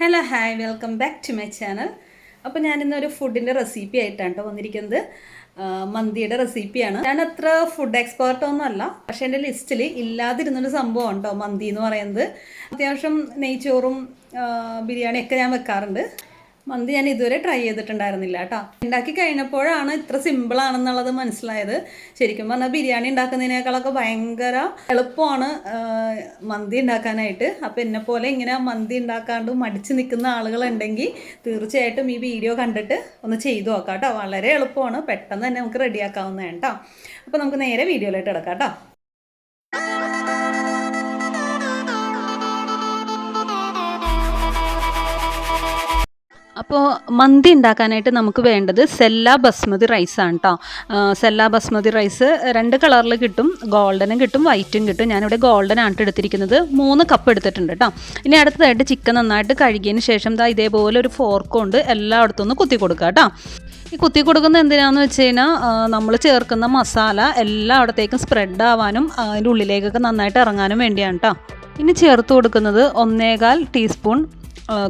Hello hi welcome back to my channel അപ്പോൾ ഞാനിന്നൊരു ഫുഡിന്റെ റെസിപ്പി ആയിട്ടാണ് കേട്ടോ വന്നിരിക്കുന്നത്. മന്തിയുടെ റെസിപ്പിയാണ് ഞാൻ അത്ര ഫുഡ് എക്സ്പേർട്ട് ഒന്നും അല്ല. പക്ഷേ എന്റെ ലിസ്റ്റിൽ ഇല്ലാതിരുന്നൊരു സംഭവം ഉണ്ടോ മന്തി എന്ന് പറയുന്നത്. അത്യാവശ്യം നെയ്ച്ചോറും ബിരിയാണിയൊക്കെ ഞാൻ വെക്കാറുണ്ട്. മന്തി ഞാൻ ഇതുവരെ ട്രൈ ചെയ്തിട്ടുണ്ടായിരുന്നില്ല കേട്ടോ. ഉണ്ടാക്കി കഴിഞ്ഞപ്പോഴാണ് ഇത്ര സിമ്പിൾ ആണെന്നുള്ളത് മനസ്സിലായത്. ശരിക്കും പറഞ്ഞാൽ ബിരിയാണി ഉണ്ടാക്കുന്നതിനേക്കാളൊക്കെ ഭയങ്കര എളുപ്പമാണ് മന്തി ഉണ്ടാക്കാനായിട്ട്. അപ്പോൾ പോലെ ഇങ്ങനെ മന്തി ഉണ്ടാക്കാണ്ട് മടിച്ച് നിൽക്കുന്ന ആളുകളുണ്ടെങ്കിൽ തീർച്ചയായിട്ടും ഈ വീഡിയോ കണ്ടിട്ട് ഒന്ന് ചെയ്തു നോക്കാം കേട്ടോ. വളരെ എളുപ്പമാണ്. പെട്ടെന്ന് തന്നെ നമുക്ക് റെഡിയാക്കാവുന്നതാണ് കേട്ടോ. അപ്പോൾ നമുക്ക് നേരെ വീഡിയോയിലോട്ട് കിടക്കാം കേട്ടോ. അപ്പോൾ മന്തി ഉണ്ടാക്കാനായിട്ട് നമുക്ക് വേണ്ടത് സെല്ല ബസ്മതി റൈസാണ് കേട്ടോ സെല്ല ബസ്മതി റൈസ് രണ്ട് കളറിൽ കിട്ടും ഗോൾഡനും കിട്ടും വൈറ്റും കിട്ടും. ഞാനിവിടെ ഗോൾഡൻ ആണ് എടുത്തിരിക്കുന്നത്. മൂന്ന് കപ്പ് എടുത്തിട്ടുണ്ട് കേട്ടോ ഇനി അടുത്തതായിട്ട് ചിക്കൻ നന്നായിട്ട് കഴുകിയതിന് ശേഷം ദാ ഇതേപോലെ ഒരു ഫോർക്ക് കൊണ്ട് എല്ലായിടത്തും ഒന്ന് കുത്തി കൊടുക്കുക കേട്ടോ ഈ കുത്തി കൊടുക്കുന്ന എന്തിനാന്ന് വെച്ച് കഴിഞ്ഞാൽ നമ്മൾ ചേർക്കുന്ന മസാല എല്ലായിടത്തേക്കും സ്പ്രെഡ് ആവാനും അതിന്റെ ഉള്ളിലേക്കൊക്കെ നന്നായിട്ട് ഇറങ്ങാനും വേണ്ടിയാണ് കേട്ടോ ഇനി ചേർത്ത് കൊടുക്കുന്നത് ഒന്നേകാൽ ടീസ്പൂൺ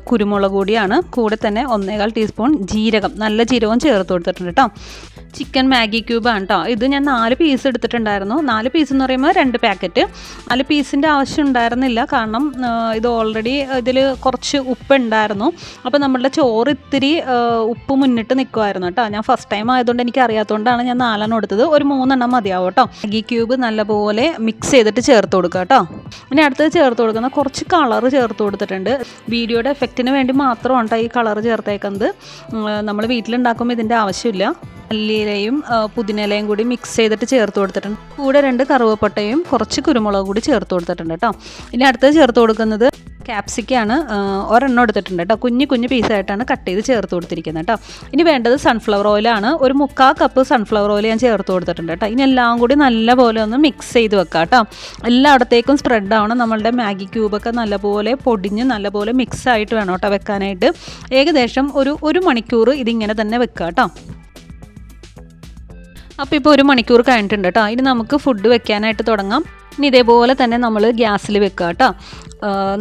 കുരുമുളക് കൂടിയാണ് കൂടെ തന്നെ ഒന്നേകാൽ ടീസ്പൂൺ ജീരകം. നല്ല ജീരകവും ചേർത്ത് കൊടുത്തിട്ടുണ്ട് കേട്ടോ. ചിക്കൻ മാഗി ക്യൂബാണ് കേട്ടോ ഇത് ഞാൻ നാല് പീസ് എടുത്തിട്ടുണ്ടായിരുന്നു. നാല് പീസ് എന്ന് പറയുമ്പോൾ രണ്ട് പാക്കറ്റ് നാല് പീസിന്റെ ആവശ്യം ഉണ്ടായിരുന്നില്ല. കാരണം ഇത് ഓൾറെഡി ഇതിൽ കുറച്ച് ഉപ്പ് ഉണ്ടായിരുന്നു. അപ്പോൾ നമ്മളുടെ ചോറ് ഇത്തിരി ഉപ്പ് മുന്നിട്ട് നിൽക്കുമായിരുന്നു കേട്ടോ ഞാൻ ഫസ്റ്റ് ടൈം ആയതുകൊണ്ട് എനിക്ക് അറിയാത്തതുകൊണ്ടാണ് ഞാൻ നാലെണ്ണം എടുത്തത്. ഒരു മൂന്നെണ്ണം മതിയാവും കേട്ടോ മാഗി ക്യൂബ് നല്ലപോലെ മിക്സ് ചെയ്തിട്ട് ചേർത്ത് കൊടുക്കുക കേട്ടോ ഇനി അടുത്തത് ചേർത്ത് കൊടുക്കുന്ന കുറച്ച് കളർ ചേർത്ത് കൊടുത്തിട്ടുണ്ട്. വീഡിയോയുടെ എഫക്റ്റിന് വേണ്ടി മാത്രമാണ് കേട്ടോ ഈ കളർ ചേർത്തേക്കുന്നത്. നമ്മൾ വീട്ടിലുണ്ടാക്കുമ്പോൾ ഇതിന്റെ ആവശ്യമില്ല. മല്ലിയിലയും പുതിനയിലയും കൂടി മിക്സ് ചെയ്തിട്ട് ചേർത്ത് കൊടുത്തിട്ടുണ്ട്. കൂടെ രണ്ട് കറുവപ്പട്ടയും കുറച്ച് കുരുമുളക് കൂടി ചേർത്ത് കൊടുത്തിട്ടുണ്ട് കേട്ടോ ഇനി അടുത്തത് ചേർത്ത് കൊടുക്കുന്നത് ക്യാപ്സിക്കാണ് ഒരെണ്ണം എടുത്തിട്ടുണ്ട് കേട്ടോ കുഞ്ഞു കുഞ്ഞു പീസായിട്ടാണ് കട്ട് ചെയ്ത് ചേർത്ത് കൊടുത്തിരിക്കുന്നത് കേട്ടോ ഇനി വേണ്ടത് സൺഫ്ലവർ ഓയിലാണ് ഒരു മുക്കാൽ കപ്പ് സൺഫ്ലവർ ഓയിൽ ഞാൻ ചേർത്ത് കൊടുത്തിട്ടുണ്ട് കേട്ടോ ഇനി എല്ലാം കൂടി നല്ലപോലെ ഒന്ന് മിക്സ് ചെയ്ത് വെക്കാം കേട്ടോ എല്ലായിടത്തേക്കും സ്പ്രെഡ് ആവണം. നമ്മളുടെ മാഗി ക്യൂബൊക്കെ നല്ലപോലെ പൊടിഞ്ഞ് നല്ലപോലെ മിക്സ് ആയിട്ട് വേണം കേട്ടോ വെക്കാനായിട്ട്. ഏകദേശം ഒരു ഒരു മണിക്കൂർ ഇതിങ്ങനെ തന്നെ വെക്കുക കേട്ടോ അപ്പോൾ ഇപ്പോൾ ഒരു മണിക്കൂർ കഴിഞ്ഞിട്ടുണ്ട് കേട്ടോ. ഇനി നമുക്ക് ഫുഡ് വെക്കാനായിട്ട് തുടങ്ങാം. ഇനി ഇതേപോലെ തന്നെ നമ്മൾ ഗ്യാസിൽ വെക്കുക കേട്ടോ.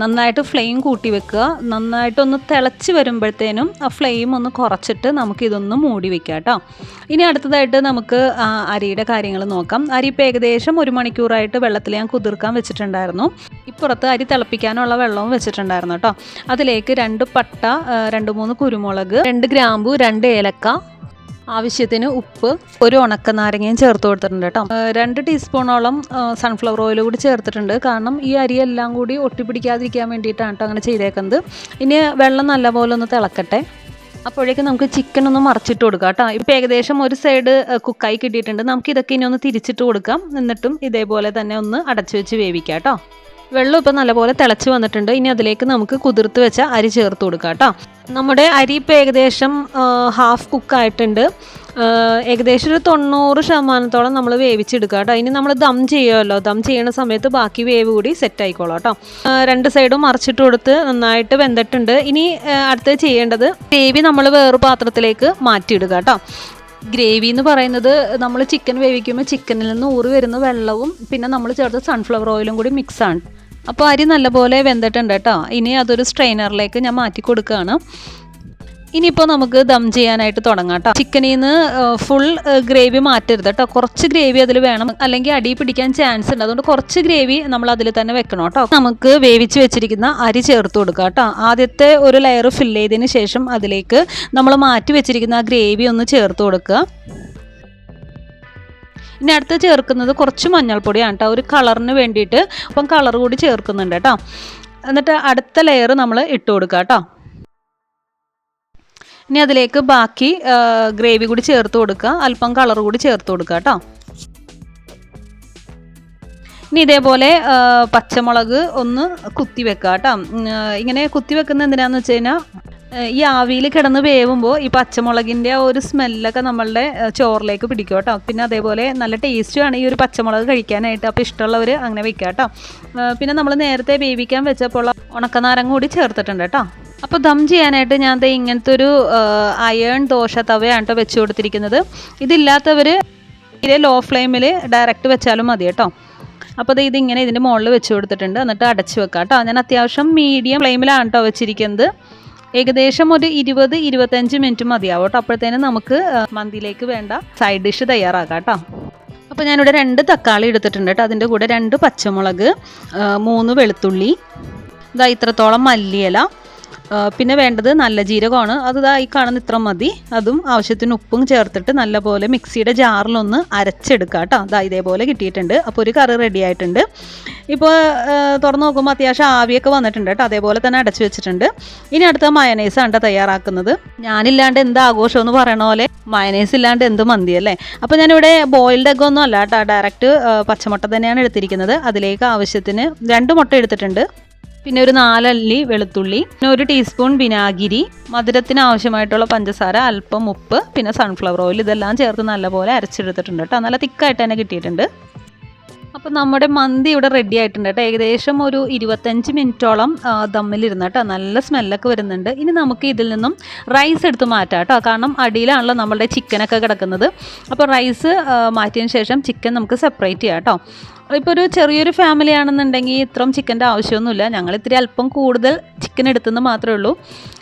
നന്നായിട്ട് ഫ്ലെയിം കൂട്ടി വെക്കുക. നന്നായിട്ടൊന്ന് തിളച്ച് വരുമ്പോഴത്തേനും ആ ഫ്ലെയിം ഒന്ന് കുറച്ചിട്ട് നമുക്ക് ഇതൊന്ന് മൂടി വെക്കുക കേട്ടോ. ഇനി അടുത്തതായിട്ട് നമുക്ക് അരിയുടെ കാര്യങ്ങൾ നോക്കാം. അരി ഇപ്പോൾ ഏകദേശം ഒരു മണിക്കൂറായിട്ട് വെള്ളത്തിൽ ഞാൻ കുതിർക്കാൻ വെച്ചിട്ടുണ്ടായിരുന്നു. ഇപ്പുറത്ത് അരി തിളപ്പിക്കാനുള്ള വെള്ളവും വെച്ചിട്ടുണ്ടായിരുന്നു കേട്ടോ. അതിലേക്ക് രണ്ട് പട്ട രണ്ട് മൂന്ന് കുരുമുളക് രണ്ട് ഗ്രാമ്പു രണ്ട് ഏലക്ക ആവശ്യത്തിന് ഉപ്പ് ഒരു ഉണക്ക നാരങ്ങയും ചേർത്ത് കൊടുത്തിട്ടുണ്ട് കേട്ടോ. രണ്ട് ടീസ്പൂണോളം സൺഫ്ലവർ ഓയിൽ കൂടി ചേർത്തിട്ടുണ്ട്. കാരണം ഈ അരി എല്ലാം കൂടി ഒട്ടിപ്പിടിക്കാതിരിക്കാൻ വേണ്ടിയിട്ടാണ് കേട്ടോ അങ്ങനെ ചെയ്തേക്കുന്നത്. ഇനി വെള്ളം നല്ലപോലെ ഒന്ന് തിളക്കട്ടെ. അപ്പോഴേക്കും നമുക്ക് ചിക്കൻ ഒന്ന് മറിച്ചിട്ട് കൊടുക്കാം കേട്ടോ ഇപ്പം ഏകദേശം ഒരു സൈഡ് കുക്കായി കിട്ടിയിട്ടുണ്ട്. നമുക്ക് ഇതൊക്കെ ഇനി ഒന്ന് തിരിച്ചിട്ട് കൊടുക്കാം. എന്നിട്ടും ഇതേപോലെ തന്നെ ഒന്ന് അടച്ചു വെച്ച് വേവിക്കാം കേട്ടോ വെള്ളം ഇപ്പം നല്ലപോലെ തിളച്ച് വന്നിട്ടുണ്ട്. ഇനി അതിലേക്ക് നമുക്ക് കുതിർത്ത് വെച്ച അരി ചേർത്ത് കൊടുക്കാം കേട്ടോ. നമ്മുടെ അരി ഇപ്പം ഏകദേശം ഹാഫ് കുക്കായിട്ടുണ്ട് ഏകദേശം ഒരു തൊണ്ണൂറ് ശതമാനത്തോളം നമ്മൾ വേവിച്ചെടുക്കുക കേട്ടോ. ഇനി നമ്മൾ ദം ചെയ്യുമല്ലോ. ദം ചെയ്യുന്ന സമയത്ത് ബാക്കി വേവ് കൂടി സെറ്റ് ആയിക്കോളാം കേട്ടോ. രണ്ട് സൈഡും മറിച്ചിട്ട് കൊടുത്ത് നന്നായിട്ട് വെന്തിട്ടുണ്ട്. ഇനി അടുത്ത് ചെയ്യേണ്ടത് ഗ്രേവി നമ്മൾ വേറൊരു പാത്രത്തിലേക്ക് മാറ്റിയിടുക കേട്ടോ. ഗ്രേവി എന്ന് പറയുന്നത് നമ്മൾ ചിക്കൻ വേവിക്കുമ്പോൾ ചിക്കനിൽ നിന്ന് ഊറി വരുന്ന വെള്ളവും പിന്നെ നമ്മൾ ചേർത്ത് സൺഫ്ലവർ ഓയിലും കൂടി മിക്സാണ് അപ്പോൾ അരി നല്ലപോലെ വെന്തിട്ടുണ്ട് കേട്ടോ. ഇനി അതൊരു സ്ട്രെയിനറിലേക്ക് ഞാൻ മാറ്റി കൊടുക്കുകയാണ്. ഇനിയിപ്പോൾ നമുക്ക് ദം ചെയ്യാനായിട്ട് തുടങ്ങാം കേട്ടോ. ചിക്കനിൽ നിന്ന് ഫുൾ ഗ്രേവി മാറ്റരുത് കേട്ടോ. കുറച്ച് ഗ്രേവി അതിൽ വേണം. അല്ലെങ്കിൽ അടി പിടിക്കാൻ ചാൻസ് ഉണ്ട്. അതുകൊണ്ട് കുറച്ച് ഗ്രേവി നമ്മൾ അതിൽ തന്നെ വെക്കണം കേട്ടോ. നമുക്ക് വേവിച്ച് വെച്ചിരിക്കുന്ന അരി ചേർത്ത് കൊടുക്കുക കേട്ടോ. ആദ്യത്തെ ഒരു ലെയർ ഫില്ല് ചെയ്തതിന് ശേഷം അതിലേക്ക് നമ്മൾ മാറ്റി വെച്ചിരിക്കുന്ന ആ ഗ്രേവി ഒന്ന് ചേർത്ത് കൊടുക്കുക. ഇനി അടുത്ത് ചേർക്കുന്നത് കുറച്ച് മഞ്ഞൾപ്പൊടിയാണ് കേട്ടോ. ഒരു കളറിന് വേണ്ടിയിട്ട് അപ്പം കളർ കൂടി ചേർക്കുന്നുണ്ട് കേട്ടോ. എന്നിട്ട് അടുത്ത ലെയർ നമ്മൾ ഇട്ട് കൊടുക്കുക കേട്ടോ. ഇനി അതിലേക്ക് ബാക്കി ഗ്രേവി കൂടി ചേർത്ത് കൊടുക്കുക. അല്പം കളർ കൂടി ചേർത്ത് കൊടുക്കുക കേട്ടോ. ഇനി ഇതേപോലെ പച്ചമുളക് ഒന്ന് കുത്തി വെക്കുക കേട്ടോ. ഇങ്ങനെ കുത്തി വെക്കുന്ന എന്തിനാന്ന് വെച്ച് കഴിഞ്ഞാൽ ഈ ആവിയിൽ കിടന്ന് വേവുമ്പോൾ ഈ പച്ചമുളകിന്റെ ആ ഒരു സ്മെല്ലൊക്കെ നമ്മളുടെ ചോറിലേക്ക് പിടിക്കും കേട്ടോ. പിന്നെ അതേപോലെ നല്ല ടേസ്റ്റുമാണ് ഈ ഒരു പച്ചമുളക് കഴിക്കാനായിട്ട് അപ്പോൾ ഇഷ്ടമുള്ളവർ അങ്ങനെ വെക്കുക കേട്ടോ. പിന്നെ നമ്മൾ നേരത്തെ വേവിക്കാൻ വെച്ചപ്പോൾ ഉണക്കനാരങ്ങ കൂടി ചേർത്തിട്ടുണ്ട് കേട്ടോ. അപ്പോൾ ദം ചെയ്യാനായിട്ട് ഞാൻ ദേ ഇങ്ങനത്തെ ഒരു അയേൺ ദോശ തവയാണ് കേട്ടോ വെച്ച് കൊടുത്തിരിക്കുന്നത്. ഇതില്ലാത്തവർ ഇതേ ലോ ഫ്ലെയിമിൽ ഡയറക്റ്റ് വെച്ചാലും മതി കേട്ടോ. അപ്പോൾ ഇത് ഇതിങ്ങനെ ഇതിന്റെ മുകളിൽ വെച്ച് കൊടുത്തിട്ടുണ്ട്. എന്നിട്ട് അടച്ച് വെക്കാം കേട്ടോ. ഞാൻ അത്യാവശ്യം മീഡിയം ഫ്ലെയിമിലാണ് കേട്ടോ വെച്ചിരിക്കുന്നത്. ഏകദേശം ഒരു ഇരുപത് ഇരുപത്തഞ്ച് മിനിറ്റ് മതിയാവും കേട്ടോ. അപ്പോഴത്തേനും നമുക്ക് മന്തിയിലേക്ക് വേണ്ട സൈഡ് ഡിഷ് തയ്യാറാക്കാം കേട്ടോ. അപ്പോൾ ഞാനിവിടെ രണ്ട് തക്കാളി എടുത്തിട്ടുണ്ട് കേട്ടോ. അതിന്റെ കൂടെ രണ്ട് പച്ചമുളക് മൂന്ന് വെളുത്തുള്ളി. ഇതാ ഇത്രത്തോളം മല്ലിയില. പിന്നെ വേണ്ടത് നല്ല ജീരകമാണ്. അത് ഈ കാണുന്ന ഇത്ര മതി. അതും ആവശ്യത്തിന് ഉപ്പും ചേർത്തിട്ട് നല്ലപോലെ മിക്സിയുടെ ജാറിലൊന്ന് അരച്ചെടുക്കുക കേട്ടോ അതാ ഇതേപോലെ കിട്ടിയിട്ടുണ്ട്. അപ്പോൾ ഒരു കറി റെഡി ആയിട്ടുണ്ട്. ഇപ്പോൾ തുറന്ന് നോക്കുമ്പോൾ അത്യാവശ്യം ആവിയൊക്കെ വന്നിട്ടുണ്ട് കേട്ടോ അതേപോലെ തന്നെ അടച്ചു വെച്ചിട്ടുണ്ട്. ഇനി അടുത്ത മയനൈസ് ആണ് തയ്യാറാക്കുന്നത്. ഞാനില്ലാണ്ട് എന്ത് ആഘോഷം എന്ന് പറയണ പോലെ മയനൈസ് ഇല്ലാണ്ട് എന്ത് മന്തി അല്ലേ? അപ്പോൾ ഞാനിവിടെ ബോയിൽഡ് എഗ് ഒന്നും അല്ല കേട്ടോ ഡയറക്റ്റ് പച്ചമുട്ട തന്നെയാണ് എടുത്തിരിക്കുന്നത്. അതിലേക്ക് ആവശ്യത്തിന് രണ്ട് മുട്ട എടുത്തിട്ടുണ്ട്. പിന്നെ ഒരു നാലല്ലി വെളുത്തുള്ളി പിന്നെ ഒരു ടീസ്പൂൺ വിനാഗിരി മധുരത്തിന് ആവശ്യമായിട്ടുള്ള പഞ്ചസാര അല്പം ഉപ്പ് പിന്നെ സൺഫ്ലവർ ഓയിൽ ഇതെല്ലാം ചേർത്ത് നല്ലപോലെ അരച്ചെടുത്തിട്ടുണ്ട് കേട്ടോ. നല്ല തിക്കായിട്ട് തന്നെ കിട്ടിയിട്ടുണ്ട്. അപ്പോൾ നമ്മുടെ മന്തി ഇവിടെ റെഡി ആയിട്ടുണ്ട് കേട്ടോ. ഏകദേശം ഒരു ഇരുപത്തഞ്ച് മിനിറ്റോളം ദമ്മിലിരുന്ന് കേട്ടോ. നല്ല സ്മെല്ലൊക്കെ വരുന്നുണ്ട്. ഇനി നമുക്ക് ഇതിൽ നിന്നും റൈസ് എടുത്ത് മാറ്റാം കേട്ടോ. കാരണം അടിയിലാണല്ലോ നമ്മളുടെ ചിക്കനൊക്കെ കിടക്കുന്നത്. അപ്പോൾ റൈസ് മാറ്റിയതിന് ശേഷം ചിക്കൻ നമുക്ക് സെപ്പറേറ്റ് ചെയ്യാം കേട്ടോ. ഇപ്പോൾ ഒരു ചെറിയൊരു ഫാമിലി ആണെന്നുണ്ടെങ്കിൽ ഇത്രയും ചിക്കന്റെ ആവശ്യമൊന്നുമില്ല. ഞങ്ങൾ ഇത്തിരി അല്പം കൂടുതൽ ചിക്കൻ എടുത്തെന്ന് മാത്രമേ ഉള്ളൂ.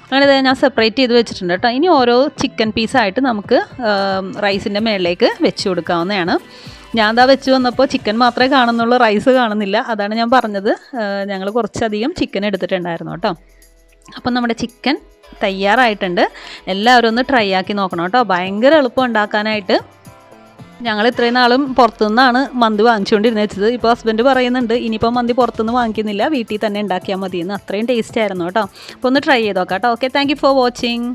അങ്ങനെ ഞാൻ സെപ്പറേറ്റ് ചെയ്ത് വെച്ചിട്ടുണ്ട് കേട്ടോ. ഇനി ഓരോ ചിക്കൻ പീസായിട്ട് നമുക്ക് റൈസിന്റെ മേളിലേക്ക് വെച്ച് കൊടുക്കാവുന്നതാണ്. ഞാൻ ദാ വെച്ച് വന്നപ്പോൾ ചിക്കൻ മാത്രമേ കാണുന്നുള്ളൂ റൈസ് കാണുന്നില്ല. അതാണ് ഞാൻ പറഞ്ഞത്. ഞങ്ങൾ കുറച്ചധികം ചിക്കൻ എടുത്തിട്ടുണ്ടായിരുന്നു കേട്ടോ. അപ്പം നമ്മുടെ ചിക്കൻ തയ്യാറായിട്ടുണ്ട്. എല്ലാവരും ഒന്ന് ട്രൈ ആക്കി നോക്കണം കേട്ടോ. ഭയങ്കര എളുപ്പം ഉണ്ടാക്കാനായിട്ട്. ഞങ്ങൾ ഇത്രയും നാളും പുറത്തുനിന്നാണ് മന്തി വാങ്ങിച്ചുകൊണ്ടിരുന്നത് വെച്ചത്. ഇപ്പോൾ ഹസ്ബൻഡ് പറയുന്നുണ്ട് ഇനിയിപ്പോൾ മന്തി പുറത്തുനിന്ന് വാങ്ങിക്കുന്നില്ല. വീട്ടിൽ തന്നെ ഉണ്ടാക്കിയാൽ മതിയെന്ന്. അത്രയും ടേസ്റ്റ് ആയിരുന്നു കേട്ടോ. അപ്പോൾ ഒന്ന് ട്രൈ ചെയ്ത് നോക്കാം കേട്ടോ. Okay thank for watching